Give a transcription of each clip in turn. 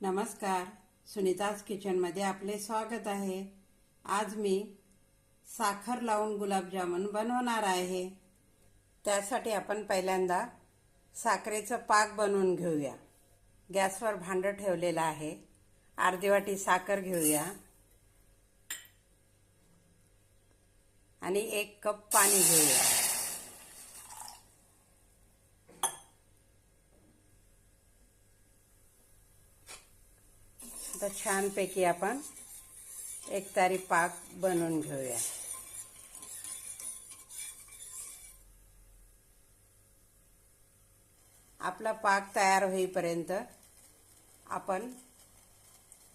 नमस्कार. सुनीताज किचनमध्ये आपले स्वागत आहे. आज मी साखर लावून गुलाबजामुन बनवणार आहे. त्यासाठी आपण पहिल्यांदा साखरेचं पाक बनवून घेऊया. गॅसवर भांडं ठेवलेलं आहे. अर्धी वाटी साखर घेऊया. आणि एक कप पाणी घेऊया आता छानपैकी आपण एक तारी पाक बनवून घेऊया. आपला पाक तयार होईपर्यंत आपण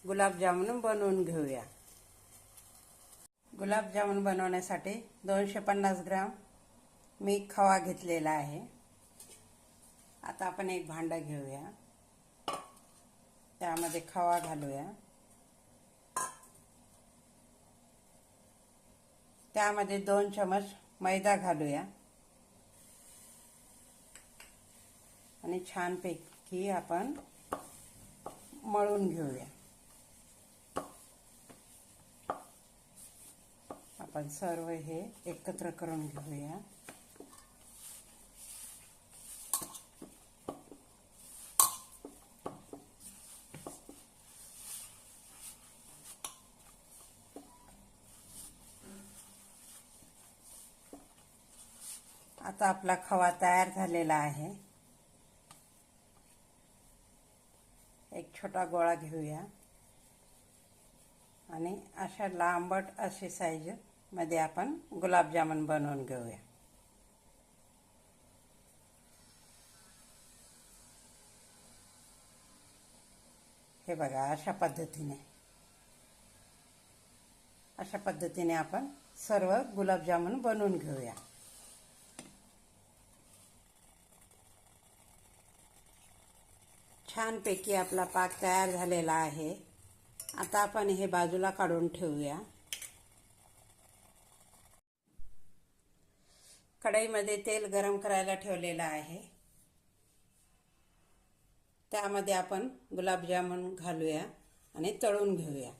गुलाबजामुन बनवून घेऊया. गुलाबजामुन बनवण्यासाठी दोनशे पन्नास ग्राम मी खवा घेतलेला आहे. आता आपण एक भांडं घेऊया. त्यामध्ये खवा घालूया. त्यामध्ये दोन चमच मैदा घालूया. आणि छानपैकी आपण मळून घेऊया. आपण सर्व हे एकत्र करून घेऊया. आता आपला खवा तयार झालेला आहे. एक छोटा गोळा घेऊया. आणि अशा लांबट अशी साईजमध्ये आपण गुलाबजामुन बनवून घेऊया. हे बघा अशा पद्धतीने. अशा पद्धतीने आपण सर्व गुलाबजामुन बनवून घेऊया. छानपैकी आपला पाक तयार झालेला आहे. आता आपण हे बाजूला काढून ठेवूया. कढईमध्ये तेल गरम करायला ठेवलेलं आहे. त्यामध्ये आपण गुलाबजामुन घालूया आणि तळून घेऊया.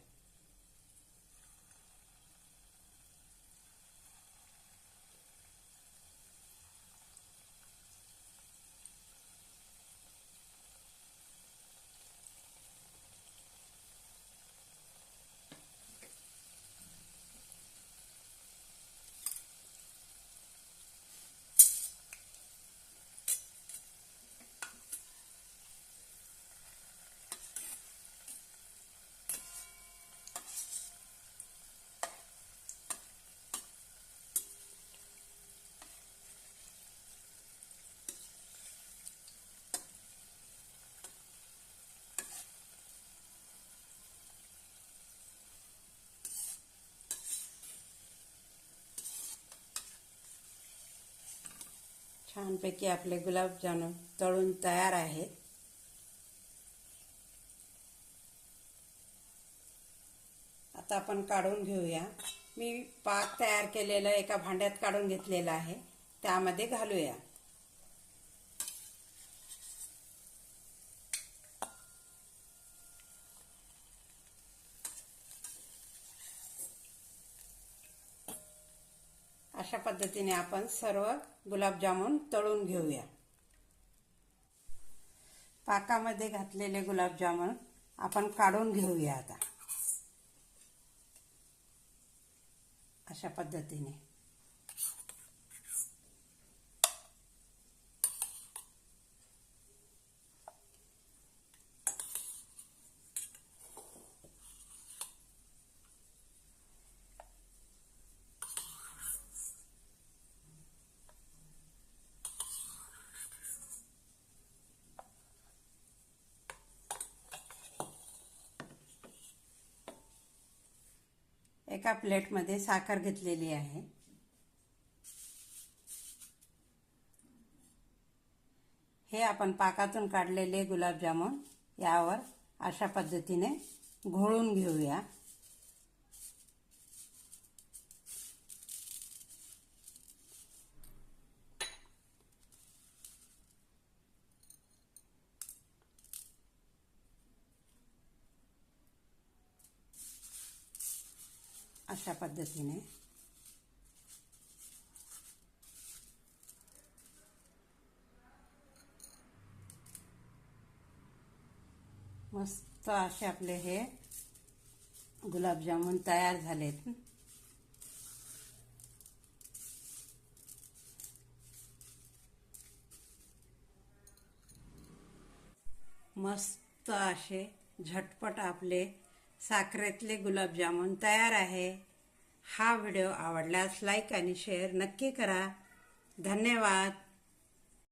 छानपैकी आपले गुलाबजामुन तळून तयार आहेत. आता आपण काढून घेऊया. मी पाक तयार केलेलं एका भांड्यात काढून घेतलेलं आहे. त्यामध्ये घालूया. अशा पद्धतीने आपण सर्व गुलाबजामुन तळून घेऊया. पाकामध्ये घातलेले गुलाबजामुन आपण काढून घेऊया आता. अशा पद्धतीने. एका प्लेटमध्ये साखर घेतलेली आहे. हे आपण पाकातून काढलेले गुलाबजामुन यावर अशा पद्धतीने घोळून घेऊया. अशा पद्धतीने. मस्त असे आपले हे गुलाबजामुन तयार झालेत. मस्त असे झटपट आपले साखरेतले गुलाबजामुन तयार आहे. हा व्हिडिओ आवडल्यास लाईक आणि शेअर नक्की करा. धन्यवाद.